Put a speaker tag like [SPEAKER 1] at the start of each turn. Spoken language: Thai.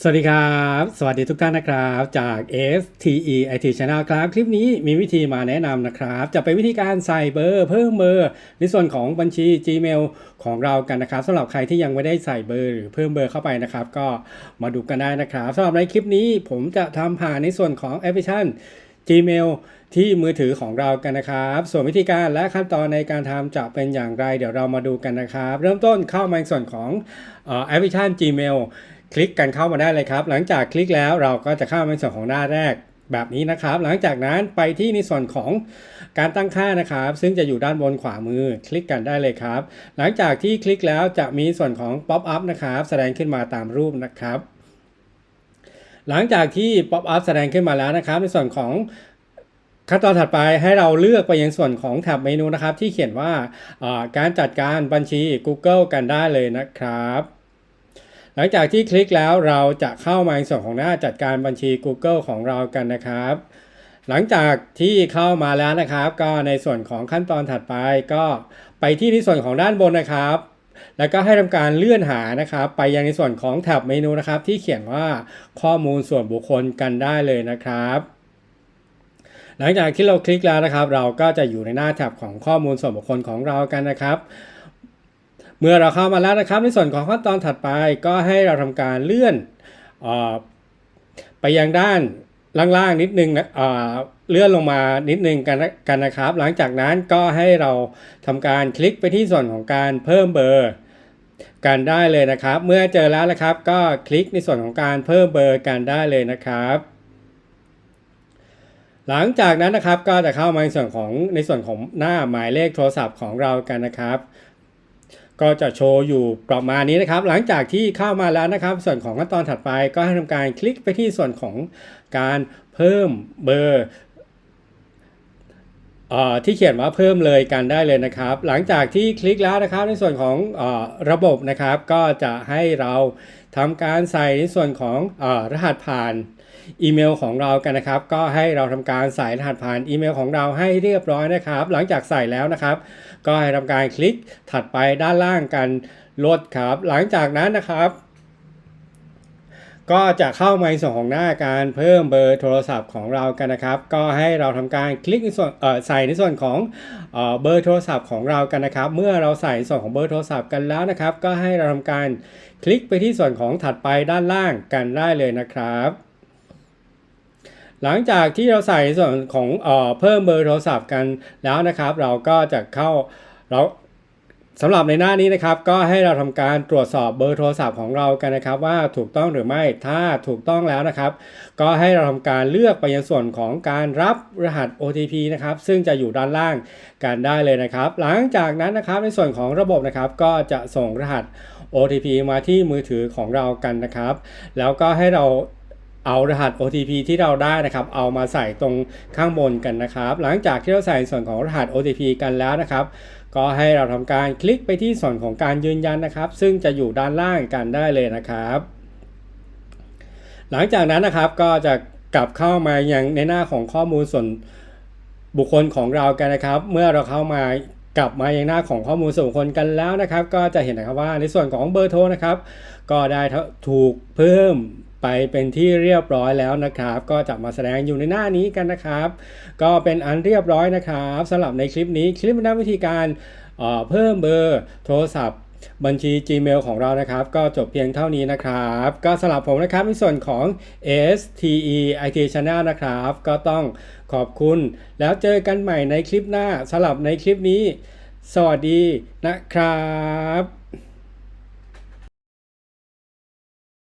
[SPEAKER 1] สวัสดีครับ สวัสดีทุกท่านนะครับ จาก STE IT Channel ครับ คลิปนี้มีวิธีมาแนะนำนะครับ จะเป็นวิธีการใส่เบอร์เพิ่มเบอร์ในส่วนของบัญชี Gmail ของเรากันนะครับสำหรับใครที่ยังไม่ได้ใส่เบอร์หรือเพิ่มเบอร์เข้าไปนะครับ ก็มาดูกันได้นะครับสำหรับในคลิปนี้ผมจะทำผ่านในส่วนของแอปพลิเคชัน Gmail ที่มือถือของเรากันนะครับ ส่วนวิธีการและขั้นตอนในการทำจะเป็นอย่างไร เดี๋ยวเรามาดูกันนะครับ เริ่มต้นเข้ามาในส่วนของแอปพลิเคชัน Gmail ลิกกันเข้ามาได้เลยครับ หลังจากคลิกแล้วเราก็จะเข้ามาในส่วนของหน้าแรกแบบนี้นะครับ หลังจากนั้นไปที่ในส่วนของการตั้งค่านะครับ ซึ่งจะอยู่ด้านบนขวามือคลิกกันได้เลยครับ หลังจากที่คลิกแล้วจะมีส่วนของ Pop up นะครับแสดงขึ้นมาตามรูปนะครับ หลังจากที่ Pop up แสดงขึ้นมาแล้วนะครับ ในส่วนของขั้นตอนถัดไปให้เราเลือกไปยังส่วนของแท็บเมนูนะครับ ที่เขียนว่าอ่าการจัดการบัญชี Google กันได้เลยนะครับ หลังจากที่คลิกแล้วเราจะเข้ามาในส่วนของหน้าจัดการบัญชี Google ของเรากันนะครับ หลังจากที่เข้ามาแล้วนะครับ ก็ในส่วนของขั้นตอนถัดไปก็ไปที่ในส่วนของด้านบนนะครับ แล้วก็ให้ทำการเลื่อนหานะครับ ไปยังในส่วนของแท็บเมนูนะครับ ที่เขียนว่าข้อมูลส่วนบุคคลกันได้เลยนะครับหลังจากที่เราคลิกแล้วนะครับ เราก็จะอยู่ในหน้าแท็บของข้อมูลส่วนบุคคลของเรากันนะครับ เมื่อเราเข้ามาแล้วนะครับ ในส่วนของขั้นตอนถัดไปก็ให้เราทำการเลื่อนออไปยังด้านล่างๆนิดนึงนะเเลื่อนลงมานิดนึงกันนะกันนะครับ หลังจากนั้นก็ให้เราทำการคลิกไปที่ส่วนของการเพิ่มเบอร์กันได้เลยนะครับ เมื่อเจอแล้วนะครับ ก็คลิกในส่วนของการเพิ่มเบอร์กันได้เลยนะครับหลังจากนั้นนะครับก็จะเข้ามาในส่วนของในส่วนของหน้าหมายเลขโทรศัพท์ของเรากันนะครับ ก็จะโชว์อยู่ประมาณนี้นะครับ หลังจากที่เข้ามาแล้วนะครับ ส่วนของขั้นตอนถัดไปก็ให้ทำการคลิกไปที่ส่วนของการเพิ่มเบอร์ที่เขียนว่าเพิ่มเลยกันได้เลยนะครับ หลังจากที่คลิกแล้วนะครับในส่วนของอระบบนะครับ ก็จะให้เรา ทำการใส่ในส่วนของออรหัสผ่านอีเมลของเรากันนะครับ ก็ให้เราทำการใส่รหัสผ่านอีเมลของเราให้เรียบร้อยนะครับ หลังจากใส่แล้วนะครับ ก็ให้ทำการคลิกถัดไปด้านล่างกันลดครับ หลังจากนั้นนะครับ ก็จะเข้ามาในส่วนของหน้าการเพิ่มเบอร์โทรศัพท์ของเรากันนะครับ ก็ให้เราทำการคลิกในส่วนเออใส่ในส่วนของเออเบอร์โทรศัพท์ของเรากันนะครับ เมื่อเราใส่ส่วนของเบอร์โทรศัพท์กันแล้วนะครับ ก็ให้เราทำการคลิกไปที่ส่วนของถัดไปด้านล่างกันได้เลยนะครับหลังจากที่เราใส่ส่วนของเออเพิ่มเบอร์โทรศัพท์กันแล้วนะครับ เราก็จะเข้าเรา สำหรับในหน้านี้นะครับก็ให้เราทำการตรวจสอบเบอร์โทรศัพท์ของเรากันนะครับ ว่าถูกต้องหรือไม่ถ้าถูกต้องแล้วนะครับ ก็ให้เราทำการเลือกไปยังส่วนของการรับรหัส OTP นะครับซึ่งจะอยู่ด้านล่างกันได้เลยนะครับ หลังจากนั้นนะครับในส่วนของระบบนะครับก็จะส่งรหัส OTP มาที่มือถือของเรากันนะครับ แล้วก็ให้เรา เอารหัส OTP ที่เราได้นะครับเอามาใส่ตรงข้างบนกันนะครับ หลังจากที่เราใส่ส่วนของรหัส OTP กันแล้วนะครับ ก็ให้เราทำการคลิกไปที่ส่วนของการยืนยันนะครับ ซึ่งจะอยู่ด้านล่างกันได้เลยนะครับ หลังจากนั้นนะครับก็จะกลับเข้ามายังในหน้าของข้อมูลส่วนบุคคลของเรากันนะครับ เมื่อเราเข้ามากลับมายังหน้าของข้อมูลส่วนบุคคลกันแล้วนะครับ ก็จะเห็นนะครับว่าในส่วนของเบอร์โทรนะครับ ก็ได้ถูกเพิ่ม ไปเป็นที่เรียบร้อยแล้วนะครับ ก็จะมาแสดงอยู่ในหน้านี้กันนะครับ ก็เป็นอันเรียบร้อยนะครับสำหรับในคลิปนี้คลิปแนะวิธีการเเพิ่มเบอร์โทรศัพท์บัญชี Gmail ของเรานะครับ ก็จบเพียงเท่านี้นะครับ ก็สำหรับผมนะครับในส่วนของ STE IT Channel นะครับ ก็ต้องขอบคุณ แล้วเจอกันใหม่ในคลิปหน้าสำหรับในคลิปนี้ สวัสดีนะครับ